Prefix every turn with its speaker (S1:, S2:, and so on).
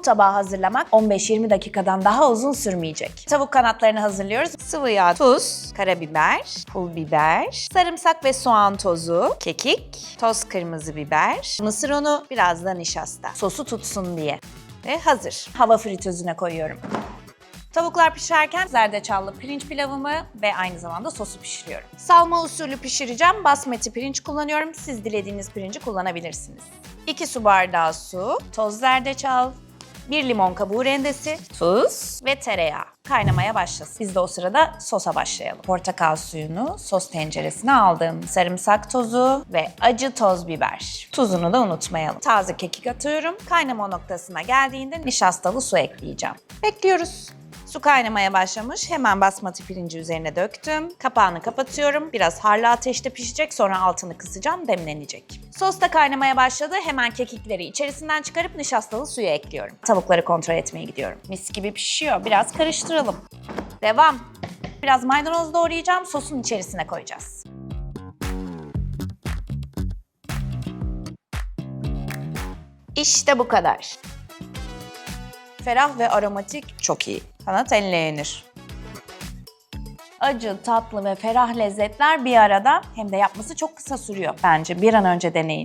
S1: Bu tabağı hazırlamak 15-20 dakikadan daha uzun sürmeyecek. Tavuk kanatlarını hazırlıyoruz. Sıvı yağ, tuz, karabiber, pul biber, sarımsak ve soğan tozu, kekik, toz kırmızı biber, mısır unu, biraz da nişasta. Sosu tutsun diye. Ve hazır. Hava fritözüne koyuyorum. Tavuklar pişerken zerdeçallı pirinç pilavımı ve aynı zamanda sosu pişiriyorum. Salma usulü pişireceğim. Basmati pirinç kullanıyorum. Siz dilediğiniz pirinci kullanabilirsiniz. 2 su bardağı su, toz zerdeçal, 1 limon kabuğu rendesi, tuz ve tereyağı. Kaynamaya başlasın. Biz de o sırada sosa başlayalım. Portakal suyunu sos tenceresine aldım. Sarımsak tozu ve acı toz biber. Tuzunu da unutmayalım. Taze kekik atıyorum. Kaynama noktasına geldiğinde nişastalı su ekleyeceğim. Bekliyoruz. Su kaynamaya başlamış. Hemen basmati pirinci üzerine döktüm. Kapağını kapatıyorum. Biraz harlı ateşte pişecek. Sonra altını kısacağım. Demlenecek. Sos da kaynamaya başladı. Hemen kekikleri içerisinden çıkarıp nişastalı suyu ekliyorum. Tavukları kontrol etmeye gidiyorum. Mis gibi pişiyor. Biraz karıştıralım. Devam. Biraz maydanoz doğrayacağım. Sosun içerisine koyacağız. İşte bu kadar. Ferah ve aromatik çok iyi. Sanat elle yenir. Acı, tatlı ve ferah lezzetler bir arada hem de yapması çok kısa sürüyor. Bence bir an önce deneyin.